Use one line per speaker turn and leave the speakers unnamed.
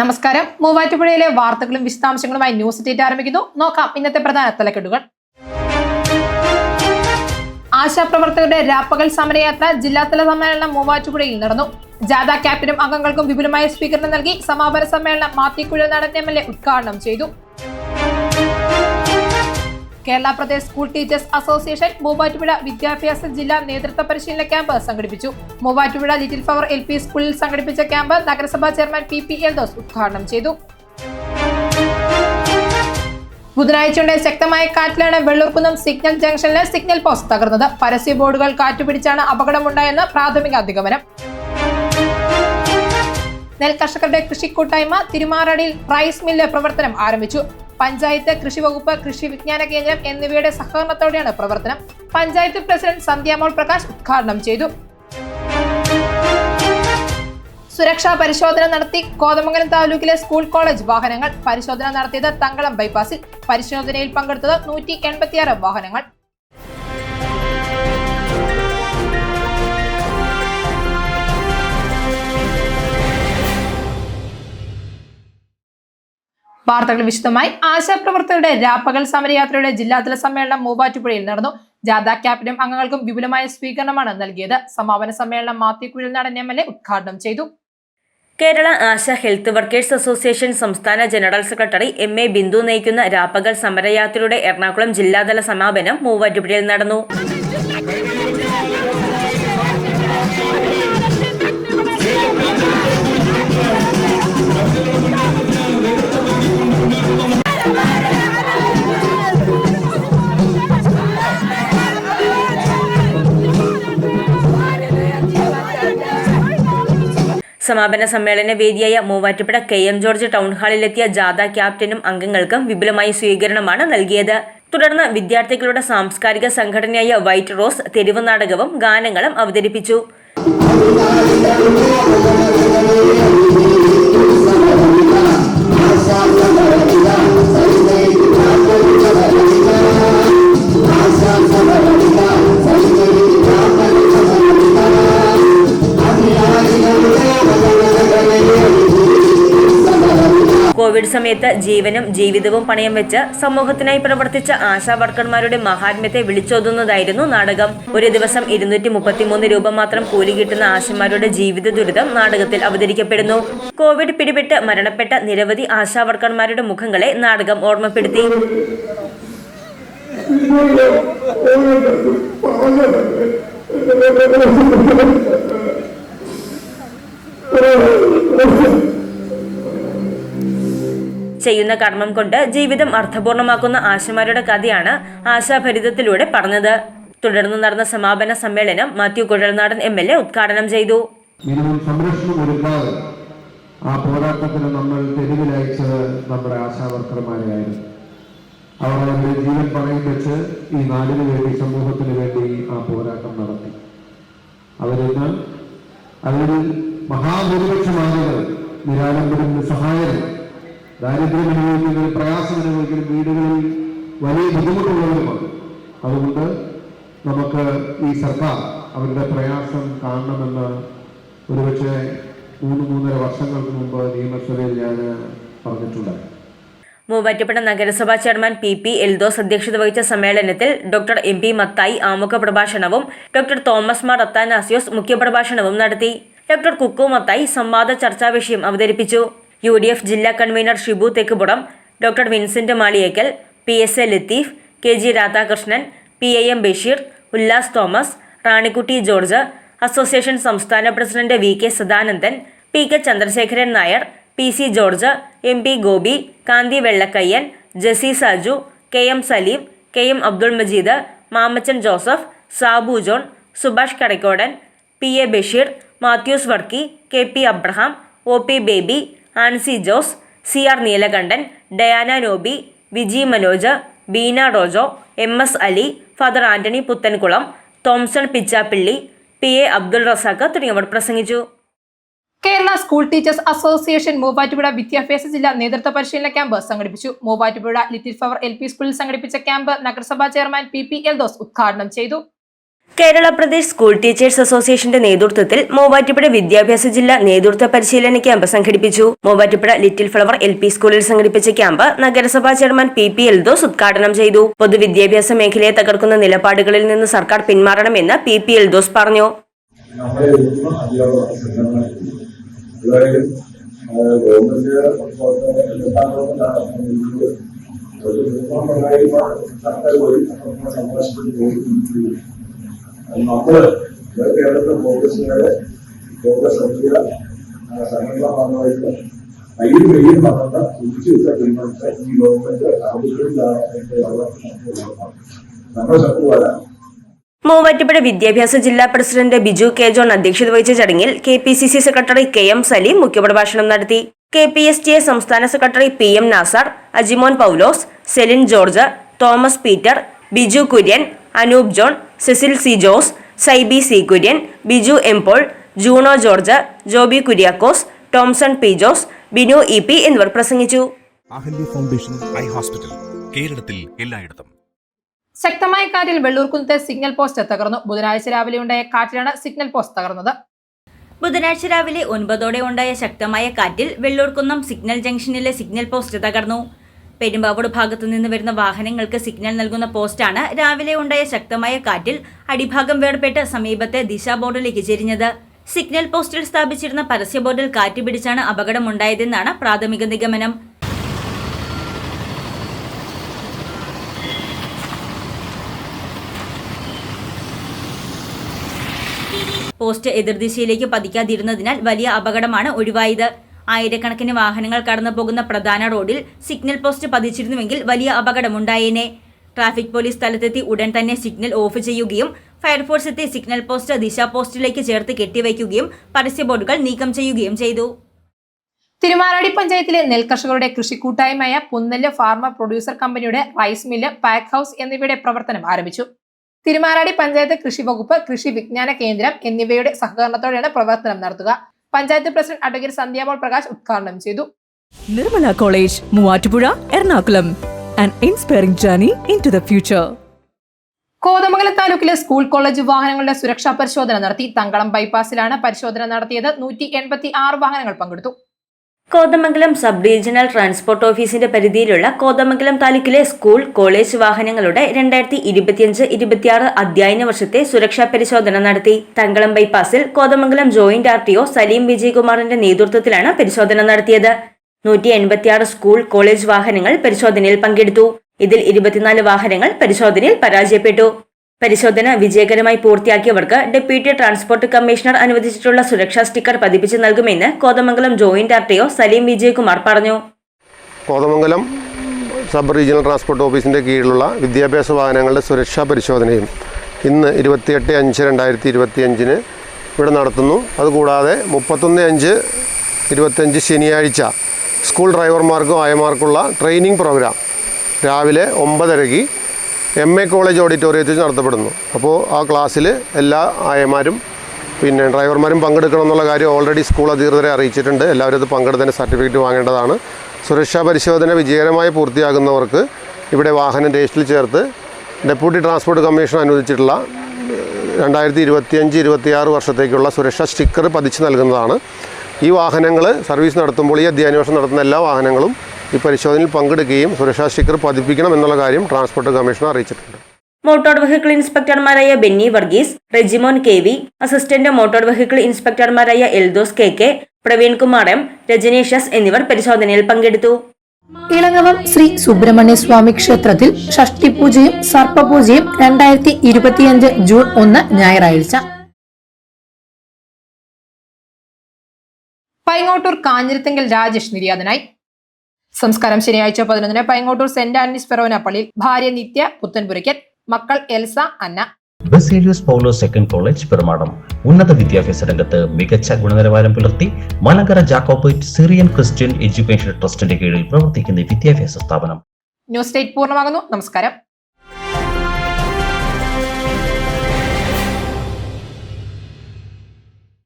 നമസ്കാരം. മൂവാറ്റുപുഴയിലെ വാർത്തകളും വിശദാംശങ്ങളുമായി ന്യൂസ് ഡേറ്റ് ആരംഭിക്കുന്നു. നോക്കാം ഇന്നത്തെ പ്രധാന തലക്കെട്ടുകൾ. ആശാപ്രവർത്തകരുടെ രാപ്പകൽ സമരയാത്ര ജില്ലാതല സമ്മേളനം മൂവാറ്റുപുഴയിൽ നടന്നു. ജാഥ ക്യാപ്റ്റനും അംഗങ്ങൾക്കും വിപുലമായ സ്വീകരണം നൽകി സമാപന സമ്മേളനം മാത്തിക്കുഴനാടൻ എം എൽ എ ഉദ്ഘാടനം ചെയ്തു. Kerala Pradesh school teachers association Muvattupuzha വിദ്യാഭ്യാസ ജില്ലാ നേതൃത്വ പരിശീലന ക്യാമ്പ് സംഘടിപ്പിച്ചു. Muvattupuzha little flower L P സ്കൂളിൽ സംഘടിപ്പിച്ച ക്യാമ്പ് നഗരസഭാ chairman P P Eldhose ഉദ്ഘാടനം ചെയ്തു. ബുധനാഴ്ചയുടെ ശക്തമായ കാറ്റിലാണ് വെള്ളൂർക്കുന്നം സിഗ്നൽ ജംഗ്ഷനിലെ സിഗ്നൽ പോസ്റ്റ് തകർന്നത്. പരസ്യ ബോർഡുകൾ കാറ്റുപിടിച്ചാണ് അപകടമുണ്ടായെന്ന് പ്രാഥമിക നിഗമനം നെൽ കർഷകരുടെ കൃഷി കൂട്ടായ്മ തിരുമാറടിയിൽ റൈസ് മില്ല് പ്രവർത്തനം ആരംഭിച്ചു. പഞ്ചായത്ത് കൃഷി വകുപ്പ് കൃഷി വിജ്ഞാന കേന്ദ്രം എന്നിവയുടെ സഹകരണത്തോടെയാണ് പ്രവർത്തനം. പഞ്ചായത്ത് പ്രസിഡന്റ് സന്ധ്യാമോൾ പ്രകാശ് ഉദ്ഘാടനം ചെയ്തു. സുരക്ഷാ പരിശോധന നടത്തി കോതമംഗലം താലൂക്കിലെ സ്കൂൾ കോളേജ് വാഹനങ്ങൾ. പരിശോധന നടത്തിയത് തങ്കളം ബൈപ്പാസിൽ. പരിശോധനയിൽ പങ്കെടുത്തത് നൂറ്റി വാഹനങ്ങൾ. വാർത്തകൾ വിശദമായി. ആശാപ്രവർത്തകരുടെ രാപ്പകൽ സമരയാത്രയുടെ ജില്ലാതല സമ്മേളനം മൂവാറ്റുപുഴയിൽ നടന്നു. ജാഥ ക്യാപ്റ്റനും അംഗങ്ങൾക്കും വിപുലമായ സ്വീകരണമാണ് നൽകിയത്. സമാപന സമ്മേളനം മാത്തിക്കുഴൽ നടൻ എം എൽ എ ഉദ്ഘാടനം ചെയ്തു.
Kerala Asha health workers association സംസ്ഥാന general secretary M A Bindu നയിക്കുന്ന രാപ്പകൽ സമരയാത്രയുടെ എറണാകുളം ജില്ലാതല സമാപനം മൂവാറ്റുപുഴയിൽ നടന്നു. സമാപന സമ്മേളന വേദിയായ Muvattupuzha K M George town ഹാളിലെത്തിയ ജാഥ ക്യാപ്റ്റനും അംഗങ്ങൾക്കും വിപുലമായ സ്വീകരണമാണ് നൽകിയത്. തുടർന്ന് വിദ്യാർത്ഥികളുടെ സാംസ്കാരിക സംഘടനയായ വൈറ്റ് റോസ് തെരുവ് നാടകവും ഗാനങ്ങളും അവതരിപ്പിച്ചു. കോവിഡ് സമയത്ത് ജീവനും ജീവിതവും പണയം വെച്ച് സമൂഹത്തിനായി പ്രവർത്തിച്ച ആശാ വർക്കർമാരുടെ മഹാത്മ്യത്തെ വിളിച്ചോതുന്നതായിരുന്നു നാടകം. ഒരു ദിവസം ഇരുന്നൂറ്റി മുപ്പത്തിമൂന്ന് രൂപ മാത്രം കൂലി കിട്ടുന്ന ആശമാരുടെ ജീവിത ദുരിതം നാടകത്തിൽ അവതരിക്കപ്പെടുന്നു. കോവിഡ് പിടിപെട്ട് മരണപ്പെട്ട നിരവധി ആശാ വർക്കർമാരുടെ മുഖങ്ങളെ നാടകം ഓർമ്മപ്പെടുത്തി. ചെയ്യുന്ന കർമ്മം കൊണ്ട് ജീവിതം അർത്ഥപൂർണമാക്കുന്ന ആശമാരുടെ കഥയാണ് ആശാഭരിതത്തിലൂടെ പറഞ്ഞത്. തുടർന്ന് നടന്ന സമാപന സമ്മേളനം Mathew Kuzhalnadan M L A ഉദ്ഘാടനം ചെയ്തു.
മിനിമം സംരക്ഷണം ഒരുക്കാതെ ആ പോരാട്ടത്തിന് നമ്മൾ തെരുവിലയച്ചത് നമ്മുടെ ആശാവർക്കർമാരെയായിരുന്നു. അവർ അവരുടെ ജീവൻ പണയം വെച്ച് ഈ നാടിനു വേണ്ടി സമൂഹത്തിന് വേണ്ടി ആ പോരാട്ടം നടത്തി. അവരിന്ന് അതിൽ മഹാഭൂരിപക്ഷം ആളുകൾ നിരാലംബരും നിസ്സഹായരും ദാരിദ്ര്യം അനുഭവിക്കുന്നവരും പ്രയാസം അനുഭവിക്കുന്ന വീടുകളിൽ വലിയ ബുദ്ധിമുട്ടുള്ളവരുമാണ് അതുകൊണ്ട് നമുക്ക് ഈ സർക്കാർ അവരുടെ പ്രയാസം കാണണമെന്ന് ഒരുപക്ഷെ മൂന്ന് മൂന്നര വർഷങ്ങൾക്ക് മുമ്പ് നിയമസഭയിൽ ഞാൻ പറഞ്ഞിട്ടുണ്ടായിരുന്നു
മൂവാറ്റുപുഴ നഗരസഭാ ചെയർമാൻ പി പി എൽദോസ് അധ്യക്ഷത വഹിച്ച സമ്മേളനത്തിൽ ഡോക്ടർ എം പി മത്തായി ആമുഖ പ്രഭാഷണവും ഡോക്ടർ തോമസ് മാർ അത്താനാസിയോസ് മുഖ്യപ്രഭാഷണവും നടത്തി. ഡോക്ടർ കുക്കു മത്തായി സംവാദ ചർച്ചാ വിഷയം അവതരിപ്പിച്ചു. യു ഡി എഫ് ജില്ലാ convener Shibu Thekkupuram doctor Vincent Maliyekkal P S A Latheef K G Radhakrishnan P A M Basheer Ullas Thomas Ranikutty George association സംസ്ഥാന president V K Sadanandan P K Chandrasekharan Nair P C George M P Gopi Kanthi Vellakkayyan Jessy Saju K M Saleem K M Abdul Majeed Mamachan Joseph Sabu John Subhash Kadakkodan P A Basheer Mathews Varkey K P Abraham O P Baby Ancy Jose C R Neelakandan Diana Noby Viji Manoj Beena Rojo M S Ali father Antony Puthenkulam Thomson Pichappilly P A Abdul Razak തുടങ്ങിയവർ പ്രസംഗിച്ചു.
Kerala school teachers association Muvattupuzha വിദ്യാഭ്യാസ ജില്ലാ നേതൃത്വ പരിശീലന camp സംഘടിപ്പിച്ചു. Muvattupuzha little flower L P സ്കൂളിൽ സംഘടിപ്പിച്ച camp നഗരസഭാ ചെയർമാൻ പി പി എൽദോസ് ഉദ്ഘാടനം ചെയ്തു.
കേരള പ്രദേശ് സ്കൂൾ ടീച്ചേഴ്സ് അസോസിയേഷന്റെ നേതൃത്വത്തിൽ മൂവാറ്റുപുഴ വിദ്യാഭ്യാസ ജില്ലാ നേതൃത്വ പരിശീലന ക്യാമ്പ് സംഘടിപ്പിച്ചു. Muvattupuzha little flower L P സ്കൂളിൽ സംഘടിപ്പിച്ച ക്യാമ്പ് നഗരസഭാ ചെയർമാൻ പി പി എൽദോസ് ഉദ്ഘാടനം ചെയ്തു. പൊതുവിദ്യാഭ്യാസ മേഖലയെ തകർക്കുന്ന നിലപാടുകളിൽ നിന്ന് സർക്കാർ പിന്മാറണമെന്ന് പി പി എൽദോസ് പറഞ്ഞു.
നമ്മൾ കേരളത്തിലെ കോൺഗ്രസുകാരെ കോൺഗ്രസ് സമിതിയുടെ സംഘടനാ ഭാഗമായിട്ട് കയ്യിൽ കയ്യിൽ നടന്ന കുറിച്ച് തീരുമാനിച്ച ഈ ഗവൺമെന്റ് ആവശ്യമില്ലാണ് നമ്മുടെ ശത്രുവാരാണ്
മൂവാറ്റുപുഴ വിദ്യാഭ്യാസ ജില്ലാ പ്രസിഡന്റ് ബിജു കെ ജോൺ അധ്യക്ഷത വഹിച്ച ചടങ്ങിൽ K P C C secretary K M Saleem മുഖ്യപ്രഭാഷണം നടത്തി. K P S T A സംസ്ഥാന secretary P M Nasar Ajimon Paulose Celine George Thomas Peter Biju Kurian Anoop John Cecil C Jose Saiby C Kurian Biju M Paul Juno George Joby Kuriakose Thomson P Jose Binu E P എന്നിവർ പ്രസംഗിച്ചു.
Ahalya foundation eye hospital. കേരളത്തിൽ എല്ലായിടത്തും.
ശക്തമായ കാറ്റിൽ വെള്ളൂർക്കുന്നത്തെ signal post തകർന്നു. ബുധനാഴ്ച രാവിലെ ഉണ്ടായ കാറ്റിലാണ് സിഗ്നൽ പോസ്റ്റ് തകർന്നത്.
ബുധനാഴ്ച രാവിലെ ഒൻപതോടെ ഉണ്ടായ ശക്തമായ കാറ്റിൽ വെള്ളൂർക്കുന്നം സിഗ്നൽ ജംഗ്ഷനിലെ സിഗ്നൽ പോസ്റ്റ് തകർന്നു. പെരുമ്പാവൂർ ഭാഗത്തു നിന്ന് വരുന്ന വാഹനങ്ങൾക്ക് സിഗ്നൽ നൽകുന്ന പോസ്റ്റാണ് രാവിലെ ഉണ്ടായ ശക്തമായ കാറ്റിൽ അടിഭാഗം വേർപെട്ട് സമീപത്തെ ദിശാ ബോർഡിലേക്ക് ചെരിഞ്ഞത്. സിഗ്നൽ പോസ്റ്റിൽ സ്ഥാപിച്ചിരുന്ന പരസ്യ ബോർഡിൽ കാറ്റ് പിടിച്ചാണ് അപകടമുണ്ടായതെന്നാണ് പ്രാഥമിക നിഗമനം. പോസ്റ്റ് എതിർദിശയിലേക്ക് പതിക്കാതിരുന്നതിനാൽ വലിയ അപകടമാണ് ഒഴിവായത്. ആയിരക്കണക്കിന് വാഹനങ്ങൾ കടന്നു പോകുന്ന പ്രധാന റോഡിൽ സിഗ്നൽ പോസ്റ്റ് പതിച്ചിരുന്നുവെങ്കിൽ വലിയ അപകടമുണ്ടായേനെ. ട്രാഫിക് പോലീസ് സ്ഥലത്തെത്തി ഉടൻ തന്നെ സിഗ്നൽ ഓഫ് ചെയ്യുകയും ഫയർഫോഴ്സ് എത്തി സിഗ്നൽ പോസ്റ്റ് ദിശാ പോസ്റ്റിലേക്ക് ചേർത്ത് കെട്ടിവയ്ക്കുകയും പരസ്യ ബോർഡുകൾ നീക്കം ചെയ്യുകയും ചെയ്തു.
തിരുമാറാടി പഞ്ചായത്തിലെ നെൽകർഷകരുടെ കൃഷിക്കൂട്ടായ്മയായ പുന്നല്ല് ഫാർമ പ്രൊഡ്യൂസർ കമ്പനിയുടെ റൈസ് മില്ല് പാക്ക് ഹൗസ് എന്നിവയുടെ പ്രവർത്തനം ആരംഭിച്ചു. തിരുമാറാടി പഞ്ചായത്ത് കൃഷി വകുപ്പ് കൃഷി വിജ്ഞാന കേന്ദ്രം എന്നിവയുടെ സഹകരണത്തോടെയാണ് പ്രവർത്തനം നടത്തുക. പഞ്ചായത്ത് പ്രസിഡന്റ് അഡ്വക്കേറ്റ് സന്ധ്യാമോൾ പ്രകാശ് ഉദ്ഘാടനം ചെയ്തു.
Nirmala college Muvattupuzha Ernakulam. An inspiring journey into the future
Kothamangalam താലൂക്കിലെ സ്കൂൾ കോളേജ് വാഹനങ്ങളുടെ സുരക്ഷാ പരിശോധന നടത്തി. തങ്കളം ബൈപ്പാസിലാണ് പരിശോധന നടത്തിയത്. നൂറ്റി എൺപത്തി ആറ് വാഹനങ്ങൾ പങ്കെടുത്തു.
കോതമംഗലം സബ് റീജിയണൽ ട്രാൻസ്പോർട്ട് ഓഫീസിന്റെ പരിധിയിലുള്ള കോതമംഗലം താലൂക്കിലെ സ്കൂൾ കോളേജ് വാഹനങ്ങളുടെ രണ്ടായിരത്തി ഇരുപത്തിയഞ്ച് ഇരുപത്തിയാറ് അധ്യയന വർഷത്തെ സുരക്ഷാ പരിശോധന നടത്തി. തങ്കളം ബൈപ്പാസിൽ കോതമംഗലം ജോയിന്റ് ആർ സലീം വിജയകുമാറിന്റെ നേതൃത്വത്തിലാണ് പരിശോധന നടത്തിയത്. നൂറ്റി എൺപത്തിയാറ് സ്കൂൾ കോളേജ് വാഹനങ്ങൾ പരിശോധനയിൽ പങ്കെടുത്തു. ഇതിൽ ഇരുപത്തിനാല് വാഹനങ്ങൾ പരിശോധനയിൽ പരാജയപ്പെട്ടു. പരിശോധന വിജയകരമായി പൂർത്തിയാക്കിയവർക്ക് ഡെപ്യൂട്ടി ട്രാൻസ്പോർട്ട് കമ്മീഷണർ അനുവദിച്ചിട്ടുള്ള സുരക്ഷാ സ്റ്റിക്കർ പതിപ്പിച്ച് നൽകുമെന്ന് Kothamangalam joint R T O Saleem Vijayakumar പറഞ്ഞു.
കോതമംഗലം സബ് റീജിയണൽ ട്രാൻസ്പോർട്ട് ഓഫീസിന്റെ കീഴിലുള്ള വിദ്യാഭ്യാസ വാഹനങ്ങളുടെ സുരക്ഷാ പരിശോധനയും ഇന്ന് ഇരുപത്തിയെട്ട് അഞ്ച് രണ്ടായിരത്തി ഇരുപത്തിയഞ്ചിന് ഇവിടെ നടത്തുന്നു. അതുകൂടാതെ മുപ്പത്തൊന്ന് അഞ്ച് ഇരുപത്തഞ്ച് ശനിയാഴ്ച സ്കൂൾ ഡ്രൈവർമാർക്കും ആയമാർക്കുള്ള ട്രെയിനിങ് പ്രോഗ്രാം രാവിലെ ഒമ്പതരയ്ക്ക് എം എ കോളേജ് ഓഡിറ്റോറിയത്തിൽ നടത്തപ്പെടുന്നു. അപ്പോൾ ആ ക്ലാസ്സിൽ എല്ലാ ആയമാരും പിന്നെ ഡ്രൈവർമാരും പങ്കെടുക്കണം എന്നുള്ള കാര്യം ഓൾറെഡി സ്കൂൾ അധികൃതരെ അറിയിച്ചിട്ടുണ്ട്. എല്ലാവരും അത് പങ്കെടുത്തതിന് സർട്ടിഫിക്കറ്റ് വാങ്ങേണ്ടതാണ്. സുരക്ഷാ പരിശോധന വിജയകരമായി പൂർത്തിയാകുന്നവർക്ക് ഇവിടെ വാഹനം രജിസ്റ്ററിൽ ചേർത്ത് ഡെപ്യൂട്ടി ട്രാൻസ്പോർട്ട് കമ്മീഷൻ അനുവദിച്ചിട്ടുള്ള രണ്ടായിരത്തി ഇരുപത്തിയഞ്ച് ഇരുപത്തിയാറ് വർഷത്തേക്കുള്ള സുരക്ഷാ സ്റ്റിക്കർ പതിച്ച് നൽകുന്നതാണ്. ഈ വാഹനങ്ങൾ സർവീസ് നടത്തുമ്പോൾ ഈ അധ്യയനവേഷം നടത്തുന്ന എല്ലാ വാഹനങ്ങളും ഈ പരിശോധനയിൽ പങ്കെടുക്കുകയും സുരക്ഷാ സ്റ്റിക്കർ പതിപ്പിക്കണം എന്നുള്ള കാര്യം ട്രാൻസ്പോർട്ട് കമ്മീഷൻ അറിയിച്ചിട്ടുണ്ട്.
Motor vehicle ഇൻസ്പെക്ടർമാരായ Benny Varghese Rejimon K V assistant motor vehicle ഇൻസ്പെക്ടർമാരായ Eldhose K K Praveen Kumar M Rajaneesh S എന്നിവർ പരിശോധനയിൽ പങ്കെടുത്തു.
ഇളങ്ങവം ശ്രീ സുബ്രഹ്മണ്യ സ്വാമി ക്ഷേത്രത്തിൽ ഷഷ്ടിപൂജയും സർപ്പപൂജയും രണ്ടായിരത്തി ഇരുപത്തിയഞ്ച് ജൂൺ ഒന്ന് ഞായറാഴ്ച. പൈങ്ങോട്ടൂർ കാഞ്ഞിരത്തെങ്കിൽ രാജേഷ് നിര്യാതനായി. സംസ്കാരം ശനിയാഴ്ച പതിനൊന്നിന് പൈങ്ങോട്ടൂർ സെന്റ് ആന്റണീസ് പെറോന പള്ളിയിൽ ഭാര്യ നിത്യ പുത്തൻപുരയ്ക്കൽ മക്കൾ എൽസ അന്ന.
Baselios Paulo second college Perumadam. ഉന്നത വിദ്യാഭ്യാസ രംഗത്ത് മികച്ച ഗുണനിലവാരം പുലർത്തി Malankara Jacobite Syrian Christian education ട്രസ്റ്റിന്റെ കീഴിൽ പ്രവർത്തിക്കുന്ന വിദ്യാഭ്യാസ സ്ഥാപനം.
ന്യൂസ് ഡേറ്റ് പൂർണമാകുന്നു. നമസ്കാരം.